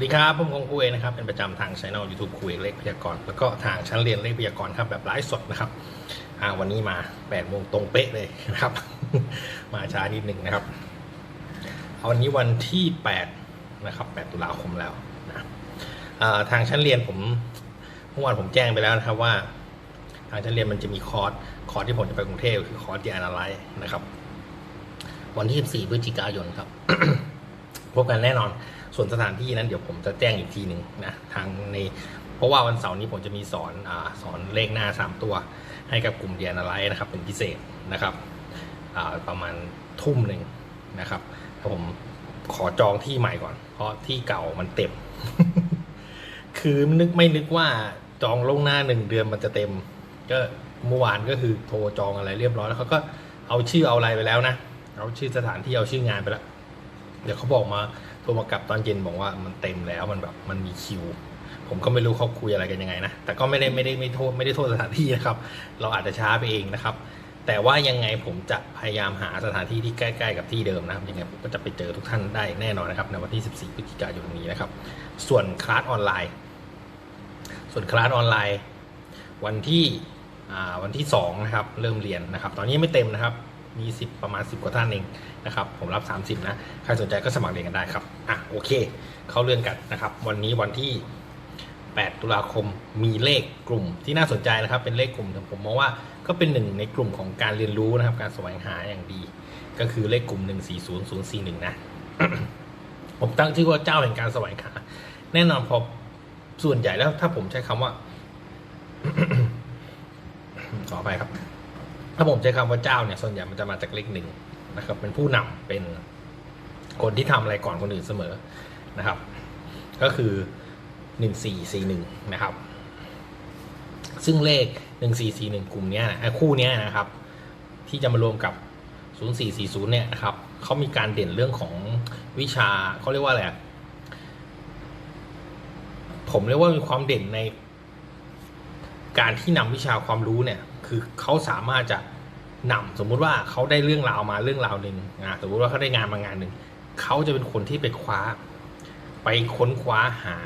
วัสดีครับผมคงคุยนะครับ เป็นประจำทางช่องยูทูบคุยเลขพยากรณ์แล้วก็ทางชั้นเรียนเลขพยากรณ์ครับแบบไลฟ์สดนะครับวันนี้มา8โมงตรงเป๊ะเลยนะครับ มาช้านิดหนึ่งนะครับเอาวันนี้วันที่ 8 นะครับ 8 ตุลาคมแล้วนะทางชั้นเรียนผมเมื่อวานผมแจ้งไปแล้วนะครับว่า ทางชั้นเรียนมันจะมีคอร์สคอร์สที่ผมจะไปกรุงเทพคือคอร์สที่ Analyze นะครับ วันที่ 14 พฤศจิกายนครับ พบกันแน่นอน ส่วนสถานที่นั้นเดี๋ยวผมจะแจ้งอีกทีหนึ่งนะทางในเพราะว่าวันเสาร์นี้ผมจะมีสอนอาสอนเลขหน้า 3 ตัว ให้กับกลุ่มเดียนอะไรนะครับ เป็นพิเศษนะครับอ่าประมาณทุ่มหนึ่งนะครับผมขอจองที่ใหม่ก่อน เพราะที่เก่ามันเต็ม คือนึกไม่นึกว่าจองล่วงหน้าหนึ่งเดือนมันจะเต็ม ก็เมื่อวานก็คือโทรจองอะไรเรียบร้อยแล้วเขาก็เอาชื่อเอาอะไรไปแล้วนะเอาชื่อสถานที่เอาชื่องานไปแล้ว เดี๋ยวเขาบอกมา โทรมากลับตอนเย็นบอกว่ามันเต็มแล้วมันแบบมันมีคิว ผมก็ไม่รู้เขาคุยอะไรกันยังไงนะ แต่ก็ไม่ได้ไม่ได้ไม่โทษไม่ได้โทษสถานที่นะครับ เราอาจจะช้าไปเองนะครับ แต่ว่ายังไงผมจะพยายามหาสถานที่ที่ใกล้ๆกับที่เดิมนะครับยังไงผมก็จะไปเจอทุกท่านได้แน่นอนนะครับในวันที่ 14 พฤศจิกายนนี้นะครับ ส่วนคลาสออนไลน์ ส่วนคลาสออนไลน์ วันที่วันที่2นะครับเริ่มเรียนนะครับ ตอนนี้ไม่เต็มนะครับ มี 10 ประมาณ 10 กว่าท่านเองนะครับ ผมรับ 30 นะ ใครสนใจก็สมัครเรียนกันได้ครับ อะ โอเค เข้าเรื่องกันนะครับ วันนี้วันที่ 8 ตุลาคม มีเลขกลุ่มที่น่าสนใจนะครับ เป็นเลขกลุ่มแต่ผมมองว่าก็เป็นหนึ่งในกลุ่มของการเรียนรู้นะครับ การแสวงหาอย่างดี ก็คือเลขกลุ่ม 140041 นะ ผมตั้งชื่อว่าเจ้าแห่งการแสวงหา แน่นอนพอส่วนใหญ่แล้วถ้าผมใช้คำว่าขอไปครับ ถ้าผมใช้คำว่าเจ้าเนี่ยส่วนใหญ่มันจะมาจากเลขหนึ่งนะครับ เป็นผู้นำเป็นคนที่ทำอะไรก่อนคนอื่นเสมอนะครับ ก็คือหนึ่งสี่สี่หนึ่งนะครับ ซึ่งเลขหนึ่งสี่สี่หนึ่งกลุ่มเนี้ยนะคู่เนี้ยนะครับ ที่จะมารวมกับศูนย์สี่สี่ศูนย์เนี่ยนะครับเขามีการเด่นเรื่องของวิชาเขาเรียกว่าอะไรผมเรียกว่ามีความเด่นใน การที่นำวิชาความรู้เนี่ยคือเขาสามารถจะนำสมมุติว่าเขาได้เรื่องราวมาเรื่องราวหนึ่งอ่าสมมุติว่าเขาได้งานมางานหนึ่งเขาจะเป็นคนที่ไปคว้า ไปค้นคว้าหา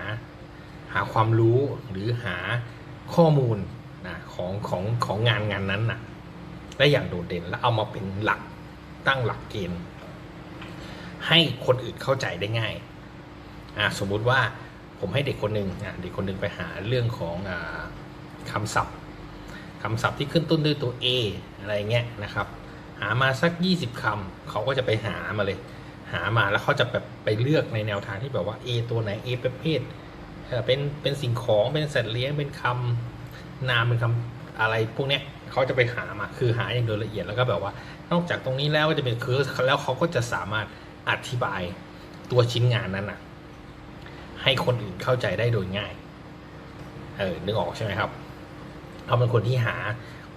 หาความรู้หรือหาข้อมูลนะของของของงานงานนั้นนะได้อย่างโดดเด่นแล้วเอามาเป็นหลักตั้งหลักเกณฑ์ให้คนอื่นเข้าใจได้ง่ายอ่าสมมุติว่าผมให้เด็กคนหนึ่งอะเด็กคนหนึ่งไปหาเรื่องของอ่า คำศัพท์คำศัพท์ที่ขึ้นต้นด้วยตัว A อะไรเงี้ยนะครับ หามาสัก 20คำเขาก็จะไปหามาเลย หามาแล้วเขาจะแบบไปเลือกในแนวทางที่แบบว่า A ตัวไหน A ประเภทเอเป็นเป็นสิ่งของเป็นสัตว์เลี้ยงเป็นคำนามเป็นคำอะไรพวกเนี้ยเขาจะไปหามาคือหาอย่างโดยละเอียดแล้วก็แบบว่า นอกจากตรงนี้แล้วก็จะเป็นคือแล้วเขาก็จะสามารถอธิบายตัวชิ้นงานนั้นนะให้คนอื่นเข้าใจได้โดยง่าย เออนึกออกใช่ไหมครับ เขาเป็นคนที่หา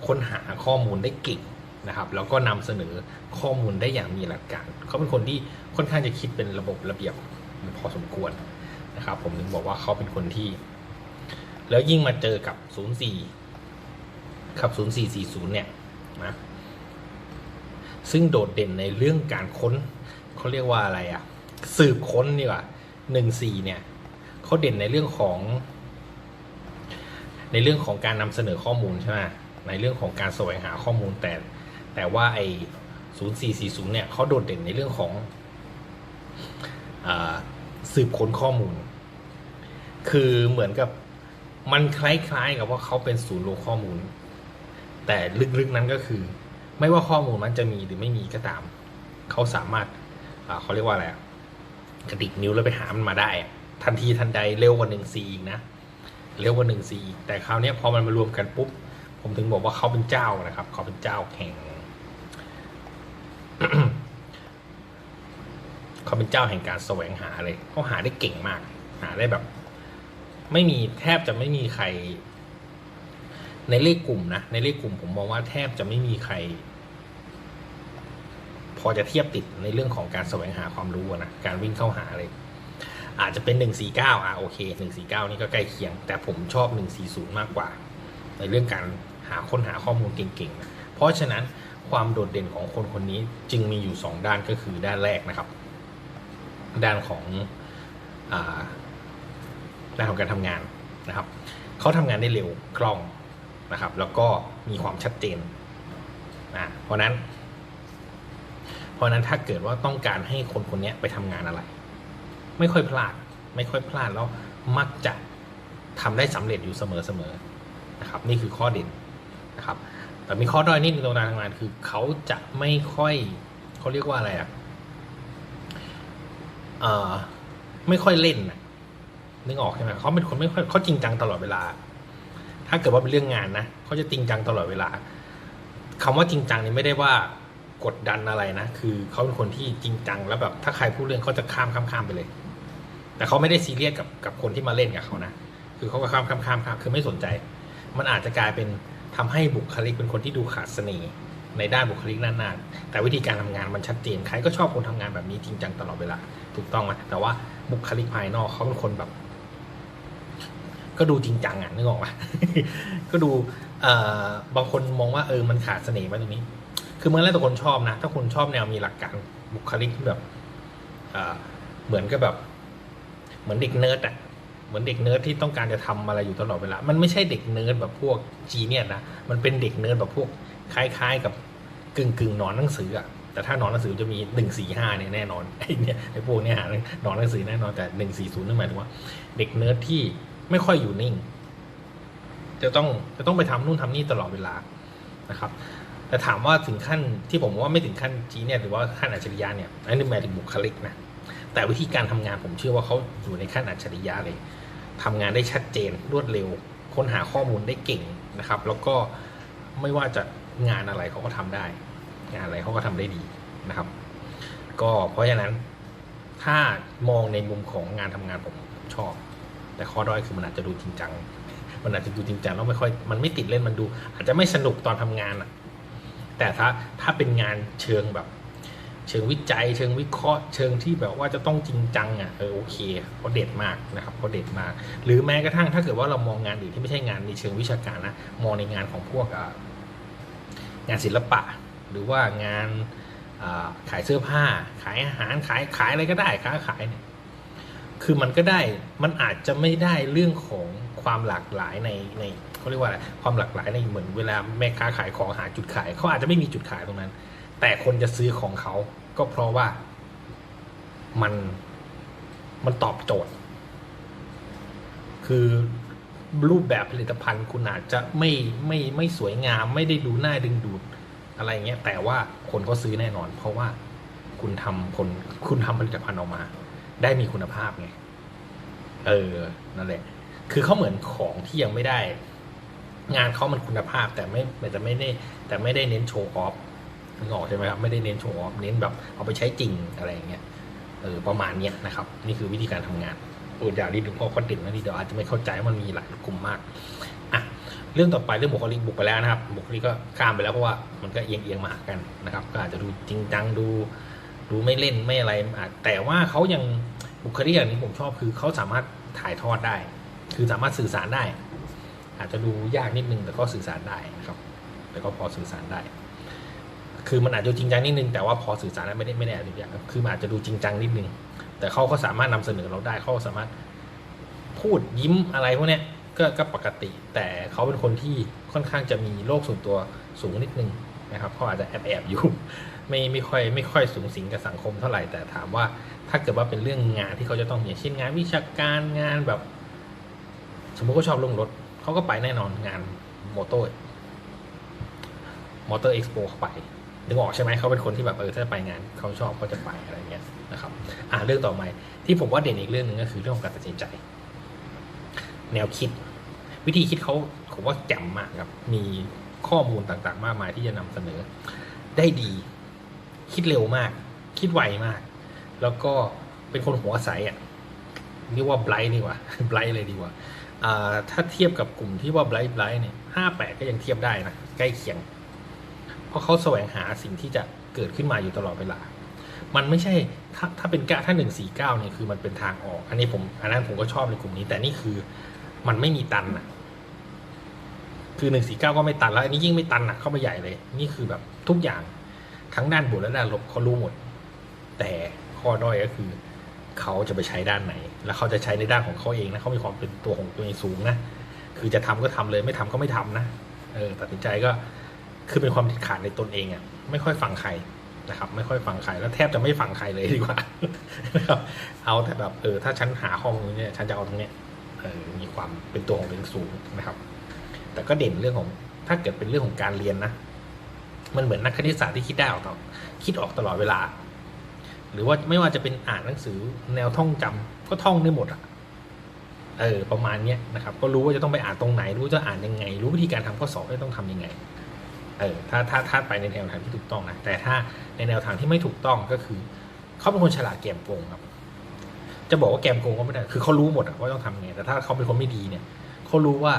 ค้นหาข้อมูลได้เก่งนะครับแล้วก็นำเสนอข้อมูลได้อย่างมีหลักการ เขาเป็นคนที่ค่อนข้างจะคิดเป็นระบบระเบียบพอสมควรนะครับ ผมถึงบอกว่าเขาเป็นคนที่ แล้วยิ่งมาเจอกับ 04 กับ 0440 เนี่ยนะซึ่งโดดเด่นในเรื่องการค้นเขาเรียกว่าอะไรอะสืบค้นดีกว่า 14 เนี่ยเขาเด่นในเรื่องของ ในเรื่องของการนำเสนอข้อมูลใช่ไหมในเรื่องของการแสวงหาข้อมูลแต่ แต่ว่าไอ้ศูนย์สี่สี่ศูนย์เนี่ยเขาโดดเด่นในเรื่องของอสืบค้นข้อมูล คือเหมือนกับมันคล้ายๆกับว่าเขาเป็นศูนย์รวมข้อมูล แต่ลึกๆนั้นก็คือ ไม่ว่าข้อมูลมันจะมีหรือไม่มีก็ตาม เขาสามารถเขาเรียกว่าอะไรกระดิกนิ้วแล้วไปหามันมาได้ ทันทีทันใดเร็วกว่าหนึ่งซีอีกนะ เร็วกว่าหนึ่งซีแต่คราวนี้พอมันมารวมกันปุ๊บ ผมถึงบอกว่าเขาเป็นเจ้านะครับ เขาเป็นเจ้าแห่งเขาเป็นเจ้าแห่งการแสวงหาเลยเขาหาได้เก่งมาก หาได้แบบ ไม่มีแทบจะไม่มีใคร ในเลขกลุ่มนะในเลขกลุ่ม ผมมองว่าแทบจะไม่มีใคร พอจะเทียบติดในเรื่องของการแสวงหาความรู้นะการวิ่งเข้าหาเลย อาจจะเป็น 149อะโอเค 149 นี่ก็ใกล้เคียง แต่ผมชอบ 140 มากกว่า ในเรื่องการหาค้นหาข้อมูลเก่งๆนะเพราะฉะนั้นความโดดเด่นของคนคนนี้จึงมีอยู่ 2 ด้านก็คือด้านแรกนะครับ ด้านของอด้านของการทำงานนะครับเขาทำงานได้เร็วคล่องนะครับ แล้วก็มีความชัดเจนนะเพราะนั้น เพราะนั้นถ้าเกิดว่าต้องการให้คนคนนี้ไปทำงานอะไร ไม่ค่อยพลาด ไม่ค่อยพลาดแล้วมักจะทำได้สำเร็จอยู่เสมอๆนะครับ นี่คือข้อเด่นนะครับ แต่มีข้อด้อยนิดนึงตรงการทำงานคือเขาจะไม่ค่อยเขาเรียกว่าอะไรอะเอ่อไม่ค่อยเล่นนะนึกออกใช่ไหมเขาเป็นคนไม่ค่อยเขาจริงจังตลอดเวลา ถ้าเกิดว่าเป็นเรื่องงานนะเขาจะจริงจังตลอดเวลาคำว่าจริงจังนี่ไม่ได้ว่ากดดันอะไรนะ คือเขาเป็นคนที่จริงจังแล้วแบบถ้าใครพูดเรื่องเขาจะข้ามข้ามข้ามไปเลย แต่เขาไม่ได้ซีเรียสกับกับคนที่มาเล่นกับเขานะ คือเขาก็ข้ามข้ามข้ามข้ามคือไม่สนใจ มันอาจจะกลายเป็นทำให้บุคลิกเป็นคนที่ดูขาดเสน่ห์ในด้านบุคลิกนั้นๆแต่วิธีการทำงานมันชัดเจน ใครก็ชอบคนทำงานแบบนี้จริงจังตลอดเวลา ถูกต้องไหมแต่ว่าบุคลิกภายนอกเขาเป็นคนแบบ ก็ดูจริงจังอะนึกออกปะก็ดูเอ่อบางคนมองว่าเออมันขาดเสน่ห์ไว้ตรงนี้ คือมันแล้วแต่คนชอบนะ ถ้าคนชอบแนวมีหลักการบุคลิกที่แบบเเหมือนกับแบบ เหมือนเด็กเนิร์ดอะเหมือนเด็กเนิร์ดที่ต้องการจะทำอะไรอยู่ตลอดเวลา มันไม่ใช่เด็กเนิร์ดแบบพวกจีเนี่ยนะ มันเป็นเด็กเนิร์ดแบบพวกคล้าย ๆ กับกึ่งกึ่งนอนหนังสืออะแต่ถ้านอนหนังสือจะมีหนึ่งสี่ห้าเนี่ยแน่นอนไอ้เนี่ยไอ้พวกเนี้ยหานอนหนังสือแน่นอนแต่หนึ่งสี่ศูนย์นั่นหมายถึงว่า เด็กเนิร์ดที่ไม่ค่อยอยู่นิ่ง จะต้องจะต้องไปทำนู่นทำนี่ตลอดเวลานะครับแต่ถามว่าถึงขั้นที่ผมว่าไม่ถึงขั้นจีเนี่ยหรือว่าขั้นอัจฉริยะเนี่ยอันนี้หมายถึงบุคลิกนะ แต่วิธีการทำงานผมเชื่อว่าเขาอยู่ในขั้นอัจฉริยะเลยทำงานได้ชัดเจนรวดเร็ว ค้นหาข้อมูลได้เก่งนะครับ แล้วก็ไม่ว่าจะงานอะไรเขาก็ทำได้ งานอะไรเขาก็ทำได้ดีนะครับ ก็เพราะฉะนั้นถ้ามองในมุมของงานทำงานผมชอบ แต่ข้อด้อยคือมันอาจจะดูจริงจัง มันอาจจะดูจริงจังแล้วไม่ค่อย มันไม่ติดเล่นมันดู อาจจะไม่สนุกตอนทำงานอะแต่ถ้าถ้าเป็นงานเชิงแบบ เชิงวิจัย เชิงวิเคราะห์ เชิงที่แบบว่าจะต้องจริงจังอะเออโอเคเขาเด็ดมากนะครับเขาเด็ดมาก หรือแม้กระทั่งถ้าเกิดว่าเรามองงานอื่นที่ไม่ใช่งานในเชิงวิชาการนะมองในงานของพวกงานศิลปะ หรือว่างานขายเสื้อผ้า ขายอาหารขายขายอะไรก็ได้ค้าขายเนี่ยคือมันก็ได้มันอาจจะไม่ได้เรื่องของความหลากหลายในในเขาเรียกว่าอะไรความหลากหลายในเหมือนเวลาแม่ค้าขายของหาจุดขายเขาอาจจะไม่มีจุดขายตรงนั้น แต่คนจะซื้อของเขาก็เพราะว่ามันมันตอบโจทย์ คือรูปแบบผลิตภัณฑ์คุณอาจจะไม่ไม่ไม่สวยงาม ไม่ได้ดูน่าดึงดูดอะไรเงี้ยแต่ว่าคนก็ซื้อแน่นอน เพราะว่าคุณทำคนคุณทำผลิตภัณฑ์ออกมา ได้มีคุณภาพไงเออนั่นแหละ คือเขาเหมือนของที่ยังไม่ได้ งานเขามันคุณภาพแต่ไม่แต่ไม่ได้แต่ไม่ได้เน้นโชว์ออฟ นึกออกใช่ไหมครับไม่ได้เน้นโชว์ออฟเน้นแบบเอาไปใช้จริงอะไรอย่างเงี้ยเออประมาณเนี้ยนะครับ นี่คือวิธีการทำงานโอ้ยาวนิดนึงเพราะคอนเทนต์นะนี่เดี๋ยวอาจจะไม่เข้าใจว่ามันมีหลายกลุ่มมากอะเรื่องต่อไปเรื่องบุคลิกบุกไปแล้วนะครับ บุคลิกก็ข้ามไปแล้วเพราะว่ามันก็เอียงเอียงมาหากันนะครับ ก็อาจจะดูจริงจังดูดูไม่เล่นไม่อะไรแต่ว่าเขายังบุคลิกอย่างนี้ผมชอบคือเขาสามารถถ่ายทอดได้ คือสามารถสื่อสารได้ อาจจะดูยากนิดนึงแต่ก็สื่อสารได้นะครับแต่ก็พอสื่อสารได้ คือมันอาจจะจริงจังนิดนึงแต่ว่าพอสื่อสารได้ไม่ได้ไม่ได้อะไรอย่างคือมันอาจจะดูจริงจังนิดนึงแต่เขาก็สามารถนำเสนอเราได้เขาสามารถพูดยิ้มอะไรพวกเนี้ยก็ก็ปกติ แต่เขาเป็นคนที่ค่อนข้างจะมีโลกส่วนตัวสูงนิดนึงนะครับเขาอาจจะแอบแอบอยู่ไม่ไม่ค่อยไม่ค่อยสูงสิงกับสังคมเท่าไหร่แต่ถามว่าถ้าเกิดว่าเป็นเรื่องงานที่เขาจะต้องอย่างเช่นงานวิชาการงานแบบ สมมติเขาชอบลงรถเขาก็ไปแน่นอนงานมอเตอร์มอเตอร์เอ็กซ์โปเขาไป นึกออกใช่ไหมเขาเป็นคนที่แบบเออถ้าไปงานเขาชอบเขาจะไปอะไรเงี้ยนะครับอ่าเรื่องต่อมาที่ผมว่าเด่นอีกเรื่องหนึ่งก็คือเรื่องของการตัดสินใจ แนวคิด วิธีคิดเขาผมว่าแจ่มมากครับ มีข้อมูลต่างๆ มากมายที่จะนำเสนอ ได้ดี คิดเร็วมาก คิดไวมาก แล้วก็เป็นคนหัวใสอะเรียกว่าไบรท์ดีกว่าไบรท์เลยดีกว่าอ่าถ้าเทียบกับกลุ่มที่ว่าไบรท์ไบรท์เนี่ยห้าแปดก็ยังเทียบได้นะใกล้เคียง ราะเขาแสวงหาสิ่งที่จะเกิดขึ้นมาอยู่ตลอดเวลา มันไม่ใช่ถ้าถ้าเป็นก้าถ้าหนึ่งสี่เก้าเนี่ยคือมันเป็นทางออก อันนี้ผมอันนั้นผมก็ชอบในกลุ่มนี้ แต่นี่คือมันไม่มีตันอะคือหนึ่งสี่เก้าก็ไม่ตันแล้ว อันนี้ยิ่งไม่ตันหนักเข้าไปใหญ่เลย นี่คือแบบทุกอย่างทั้งด้านบวกและด้านลบเขารู้หมด แต่ข้อด้อยก็คือเขาจะไปใช้ด้านไหน แล้วเขาจะใช้ในด้านของเขาเองนะเขามีความเป็นตัวของตัวเองสูงนะ คือจะทำก็ทำเลยไม่ทำก็ไม่ทำนะ เออตัดสินใจก็ คือเป็นความเด็ดขาดในตนเองอะ่ะไม่ค่อยฟังใครนะครับ ไม่ค่อยฟังใครแล้วแทบจะไม่ฟังใครเลยดีกว่านะครับเอาแต่แบบเออถ้าฉันหาข้อมูลเนี่ยฉันจะเอาตรงเนี้ยเออมีความเป็นตัวของตัวเองสูงนะครับ แต่ก็เด่นเรื่องของถ้าเกิดเป็นเรื่องของการเรียนนะมันเหมือนนักคณิตศาสตร์ที่คิดได้ออกตลอดคิดออกตลอดเวลา หรือว่าไม่ว่าจะเป็นอ่านหนังสือแนวท่องจำก็ท่องได้หมดอะเออประมาณเนี้ยนะครับ ก็รู้ว่าจะต้องไปอ่านตรงไหน รู้จะอ่านยังไง รู้วิธีการทำข้อสอบว่าต้องทำยังไง เออถ้าถ้าถ้าไปในแนวทางที่ถูกต้องนะแต่ถ้าในแนวทางที่ไม่ถูกต้องก็คือ เขาเป็นคนฉลาดแกมโกงครับ จะบอกว่าแกมโกงก็ไม่ได้ คือเขารู้หมดว่าต้องทำไงแต่ถ้าเขาเป็นคนไม่ดีเนี่ยเขารู้ว่า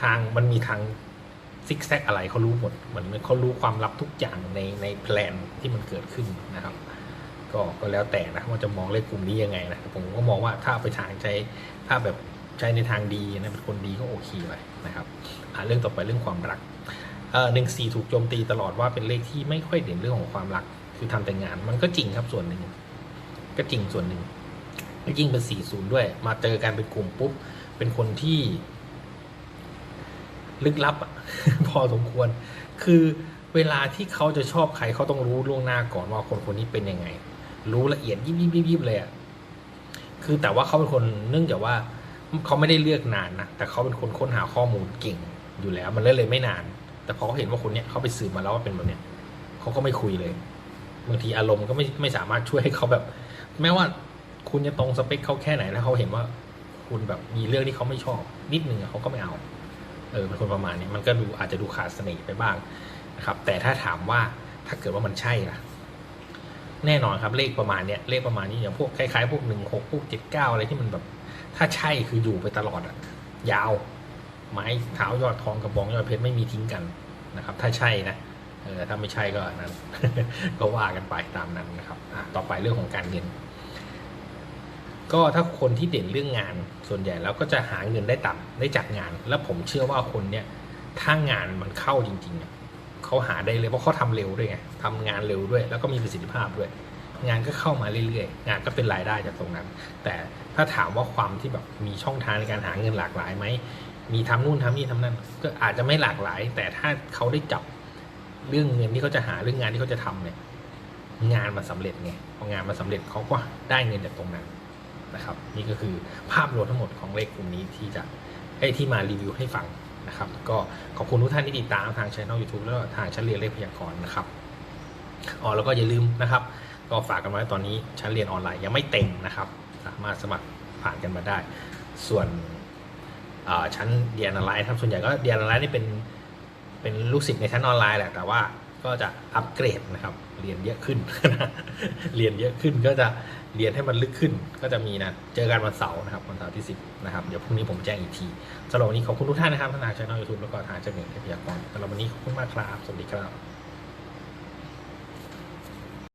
ทางมันมีทางซิกแซกอะไรเขารู้หมดเหมือนเขารู้ความลับทุกอย่างในในแพลนที่มันเกิดขึ้นนะครับ ก็ก็แล้วแต่นะว่าจะมองเลขกลุ่มนี้ยังไงนะผมก็มองว่าถ้าไปทางใช้ถ้าแบบใช้ในทางดีนะเป็นคนดีก็โอเคไปนะครับเรื่องต่อไปเรื่องความรัก หนึ่งสี่ถูกโจมตีตลอดว่าเป็นเลขที่ไม่ค่อยเด่นเรื่องของความรัก คือทำแต่งาน มันก็จริงครับส่วนหนึ่ง ก็จริงส่วนหนึ่งแล้วยิ่งเป็นสี่ศูนย์ด้วย มาเจอกันเป็นกลุ่มปุ๊บ เป็นคนที่ ลึกลับพอสมควร คือเวลาที่เขาจะชอบใครเขาต้องรู้ล่วงหน้าก่อนว่าคนคนนี้เป็นยังไง รู้ละเอียดยิบยิบยิบยิบเลยอะคือแต่ว่าเขาเป็นคนเนื่องจากว่าเขาไม่ได้เลือกนานนะแต่เขาเป็นคนค้นหาข้อมูลเก่งอยู่แล้ว มันเลยเลยไม่นาน แต่พอเขาเห็นว่าคนเนี้ยเขาไปสืบมาแล้วว่าเป็นแบบเนี้ยเขาก็ไม่คุยเลยบางทีอารมณ์ก็ไม่ไม่สามารถช่วยให้เขาแบบ แม้ว่าคุณจะตรงสเปคเขาแค่ไหนแล้วเขาเห็นว่าคุณแบบมีเรื่องที่เขาไม่ชอบ นิดนึงเขาก็ไม่เอา เออเป็นคนประมาณนี้มันก็ดูอาจจะดูขาดเสน่ห์ไปบ้างนะครับ แต่ถ้าถามว่าถ้าเกิดว่ามันใช่ล่ะ แน่นอนครับเลขประมาณเนี้ยเลขประมาณนี้อย่างพวกคล้ายๆพวกหนึ่งหกพวกเจ็ดเก้าอะไรที่มันแบบ ถ้าใช่คืออยู่ไปตลอดอะยาว ไม้เท้ายอดทองกระบองยอดเพชรไม่มีทิ้งกันนะครับ ถ้าใช่นะเออถ้าไม่ใช่ก็นั้น ก็ว่ากันไปตามนั้นนะครับอะต่อไปเรื่องของการเงิน ก็ถ้าคนที่เด่นเรื่องงานส่วนใหญ่แล้วก็จะหาเงินได้ต่ำได้จากงาน แล้วผมเชื่อว่าคนเนี้ยถ้างานมันเข้าจริงๆเขาหาได้เลยเพราะเขาทำเร็วด้วยไงทำงานเร็วด้วย แล้วก็มีประสิทธิภาพด้วย งานก็เข้ามาเรื่อยๆ งานก็เป็นรายได้จากตรงนั้น แต่ถ้าถามว่าความที่แบบมีช่องทางในการหาเงินหลากหลายไหม มีทำนู่นทำนี่ทำนั่น ก็อาจจะไม่หลากหลาย แต่ถ้าเขาได้จับเรื่องเงินที่เขาจะหาเรื่องงานที่เขาจะทำเนี่ยงานมันสำเร็จไงพองานมันสำเร็จเขาก็ได้เงินจากตรงนั้นนะครับ นี่ก็คือภาพรวมทั้งหมดของเลขกลุ่มนี้ที่จะไอ้ที่มารีวิวให้ฟังนะครับ ก็ขอบคุณทุกท่านที่ติดตามทางช่อง YouTube แล้วทางชั้นเรียนเลขพยากรณ์นะครับอ๋อแล้วก็อย่าลืมนะครับ ก็ฝากกันไว้ตอนนี้ชั้นเรียนออนไลน์ยังไม่เต็มนะครับ สามารถสมัครผ่านกันมาได้ ส่วน ชั้นเรียนออนไลน์ครับส่วนใหญ่ก็เรียนออนไลน์นี่เป็นเป็นลูกศิษย์ในชั้นออนไลน์แหละแต่ว่าก็จะอัปเกรดนะครับ เรียนเยอะขึ้น เรียนเยอะขึ้นก็จะเรียนให้มันลึกขึ้น ก็จะมีนะ เจอกันวันเสาร์นะครับวันเสาร์ที่ 10 นะครับ เดี๋ยวพรุ่งนี้ผมแจ้งอีกทีสำหรับวันนี้ขอบคุณทุกท่านนะครับทั้งทางช่องยูทูบแล้วก็ทางช่องเน็ตพยากรณ์สำหรับวันนี้ขอบคุณมากครับ สวัสดีครับ